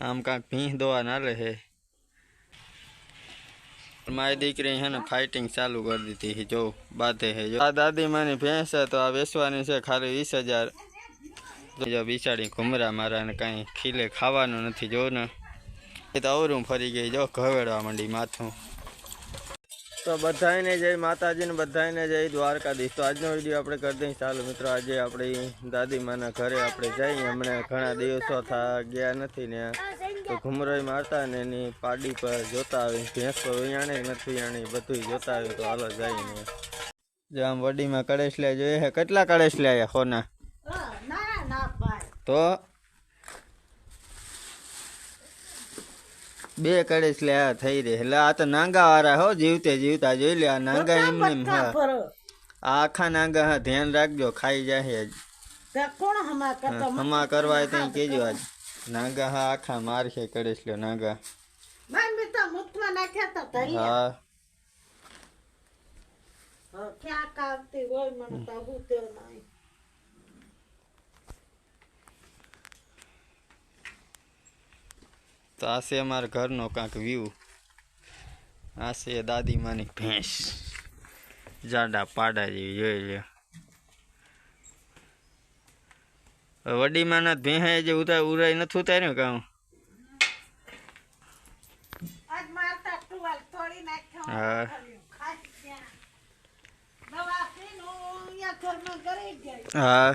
આમ કાંઈ ભીંસ દોવા ના હે મારી દીકરી છે ને ફાઇટિંગ ચાલુ કરી દીધી છે, જો બાધે હે જો આ દાદી માની ભેંસ છે તો આ વેચવાની છે ખાલી વીસ હજાર. જો બિચારી ઘુમરા મારા ને કાંઈ ખીલે ખાવાનું નથી, જો ને. એ તો અવરું ફરી ગઈ, જો ઘવેડવા માંડી માથું. તો બધાને જય માતાજીને બધાને જય દ્વારકાધીશ. તો આજનો વીડિયો આપણે કરી દઈએ ચાલો મિત્રો આજે આપણી દાદીમાના ઘરે આપણે જઈએ હમણાં ઘણા દિવસો થા ગયા નથી ને. તો ઘુમરોઈ મારતા ને એની પાડી પર જોતા આવી. ભેંસ પર વિયાણી નથી વિયાણી બધું જોતા આવી. તો હાલો જઈને જો આમ વડીમાં કળેશ લે જોઈએ કેટલા કેટલા લે ખોના તો બે કળેશ લે આ થઈ રહે એટલે આ તો નાંગા વાળા હો જીવતે જીવતા જોઈ લે આ નાંગા એમને એમ હા આ આખા નાંગા હા ધ્યાન રાખજો ખાઈ જાય જ કોણ હમા કરતો હમા કરવા હોય ત્યાં કેજો આજ નાંગા હા આખા મારશે કળેશ લ્યો નાંગા માન બી તો મુખમાં નાખ્યા તા તરિયા હા હા, ક્યાં કાવતી હોય મને તો તે આ છે અમારા ઘરનો કાંક વ્યૂ આ છે દાદીમાની ભેંસ. જાડા પાડા જેવી જોઈ લે વડીમાના ભેંસે જે ઉતાર ઉરાઈ નથી ઉતાર્યું કામ હા. હા.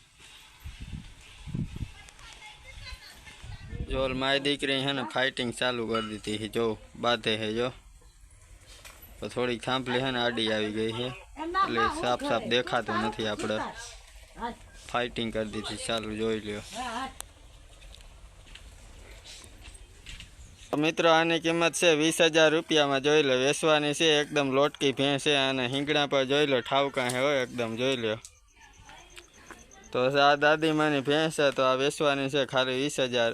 જો મારી દીકરી છે ને ફાઇટિંગ ચાલુ કરી દીધી છે. જો બાધે છે જો. તો થોડીક થાંભલી છે ને આડી આવી ગઈ છે. એટલે સાફ સાફ દેખાતું નથી આપણે ફાઇટિંગ કરી દીધી ચાલુ જોઈ લ્યો. હા, હા. મિત્રો આની કિંમત છે વીસ હજાર રૂપિયામાં જોઈ લો વેચવાની છે એકદમ લોટકી ભેંસ છે અને હિંગણા પર જોઈ લો ઠાવકા હે હોય એકદમ જોઈ લો તો આ દાદીમાની ભેંસ છે તો આ વેચવાની છે ખાલી વીસ હજાર.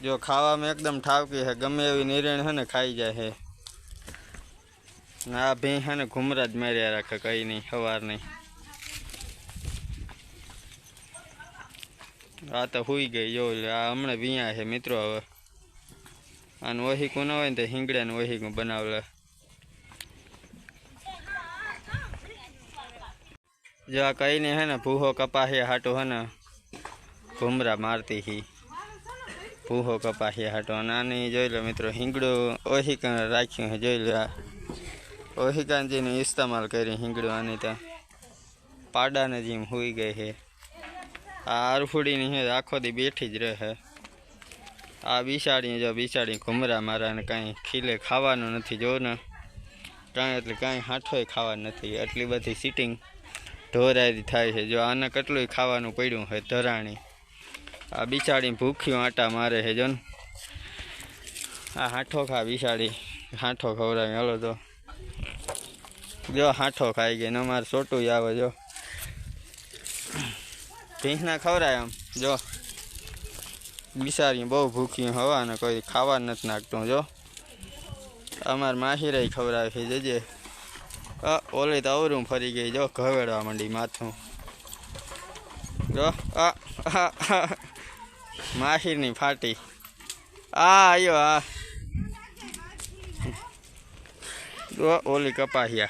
જો ખાવામાં એકદમ ઠાવકી છે ગમે એવી નિરણ છે ને ખાઈ જાય છે ને આ ભેં છે ને ઘુમરા જ માર્યા રાખે કઈ નહીં સવાર નહીં આ તો હુઈ ગઈ જો લે, આ હમણાં વિયા છે મિત્રો હવે અને વહીકું ના હોય ને તો હિંગડાનું વહીકું બનાવલે જો આ કઈ ને હે ને ભૂહો કપાસિયા હાટો હે ને ઘુમરા મારતી હી ભૂહો કપાસિયા હાટો અને આની જોઈ લો મિત્રો હિંગડું ઓહિકા રાખ્યું છે જોઈ લો આ ઓહિકાજીનું ઇસ્તેમાલ કરી હિંગડું આની તો પાડાને જેમ હુઈ ગઈ છે આ અરફુડીની છે આખો દી બેઠી જ રહે આ બિસાડી જો બિસાડી ઘુમરા મારા ને કાંઈ ખીલે ખાવાનું નથી જો ને કાંઈ એટલે કાંઈ હાઠોય ખાવાનું નથી એટલી બધી સિટિંગ ઢોરાયથી થાય છે જો આને કેટલું ખાવાનું પડ્યું છે ધરાણી આ બિચાડી ભૂખ્યું આટા મારે છે જો આ હાંઠો ખા બિસાડી હાંઠો ખવડાવી, હાલો તો. જો હાંઠો ખાઈ ગઈ ને અમારે સોટું આવે, જો. ભીંસના ખવડાય આમ, જો. બિસારી બહુ ભૂખી હવા ને કોઈ ખાવા નથી નાખતું, જો. અમાર માહીરાઈ ખવડાવે છે, જજે. ઓલી તો અવરું ફરી ગઈ, જો, ઘવેડવા માંડી માથું. જો, આ હા આ. માહીરની ફાટી. આ આયો આ. ઓલી કપાહિયા